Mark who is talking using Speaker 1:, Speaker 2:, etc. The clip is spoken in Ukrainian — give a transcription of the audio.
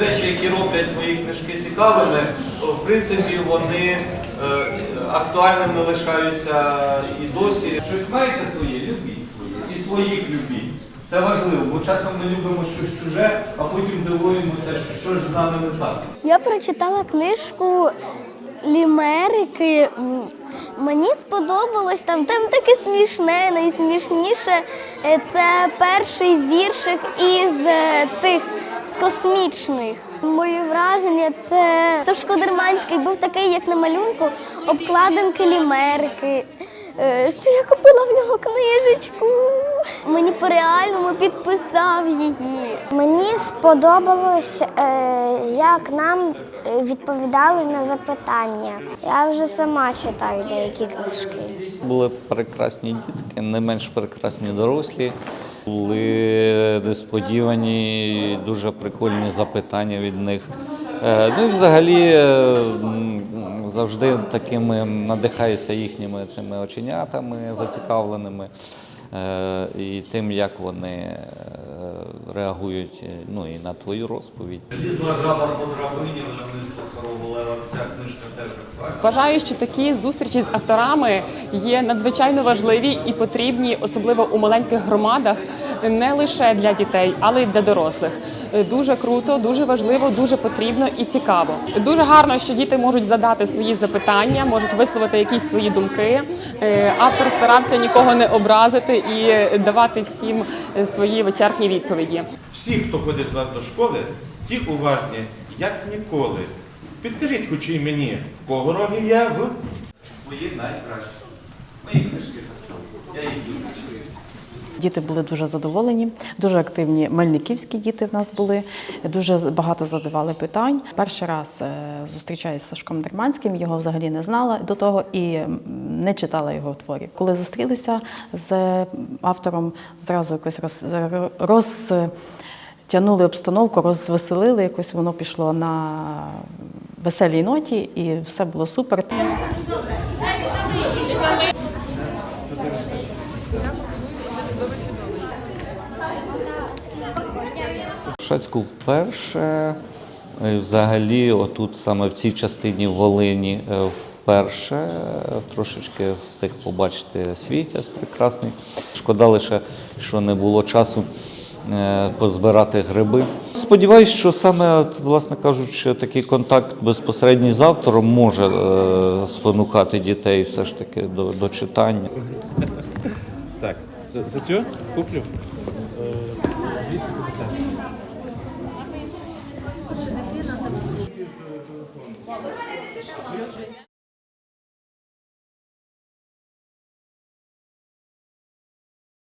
Speaker 1: речі, які роблять мої книжки цікавими, в принципі, вони е, актуальними лишаються і досі. Щось маєте своє, любіть. І своїх любіть. Це важливо, бо часом ми любимо щось чуже, а потім дивуємося, що ж з нами не так.
Speaker 2: Я прочитала книжку Лімерики. Мені сподобалось там, там таке смішне, найсмішніше. Е, Це перший віршик із е, тих з космічних. Мої враження це Сашко був такий, як на малюнку, обкладинки лімерики. Е, Що я купила в нього книжечку. Мені по реальному підписав її. Мені сподобалось, е, як нам е, відповідали на запитання. Я вже сама читаю деякі книжки.
Speaker 3: Були прекрасні дітки, не менш прекрасні дорослі. Були несподівані, дуже прикольні запитання від них. Е, Ну і взагалі завжди такими надихаюся їхніми цими оченятами зацікавленими і тим, як вони е, реагують е, ну, і на твою розповідь.
Speaker 1: Лізла жаба по вона не похоробила. Ця книжка теж.
Speaker 4: Вважаю, що такі зустрічі з авторами є надзвичайно важливі і потрібні, особливо у маленьких громадах, не лише для дітей, але й для дорослих. Е, Дуже круто, дуже важливо, дуже потрібно і цікаво. Дуже гарно, що діти можуть задати свої запитання, можуть висловити якісь свої думки. Е, Автор старався нікого не образити і давати всім е, свої вичерпні відповіді.
Speaker 5: Всі, хто ходить з вас до школи, ті уважні, як ніколи. Підкажіть хоч і мені, в кого роги є в
Speaker 1: Свої найкращі. Мої книжки так само. Я їх люблю.
Speaker 6: Діти були дуже задоволені, дуже активні мельниківські діти в нас були, дуже багато задавали питань. Перший раз е, зустрічаюся з Сашком Дерманським, його взагалі не знала до того і не читала його творів. Коли зустрілися з автором, зразу якось роз, розтягнули обстановку, розвеселили, якось воно пішло на веселій ноті, і все було супер.
Speaker 3: Шацьку вперше, взагалі, отут саме в цій частині Волині е, вперше е, трошечки встиг побачити світязь прекрасний. Шкода лише, що не було часу е, позбирати гриби. Сподіваюсь, що саме, власне кажучи, такий контакт безпосередній з автором може спонукати дітей все ж таки до, до читання.
Speaker 5: так. За, за цю куплю. закону.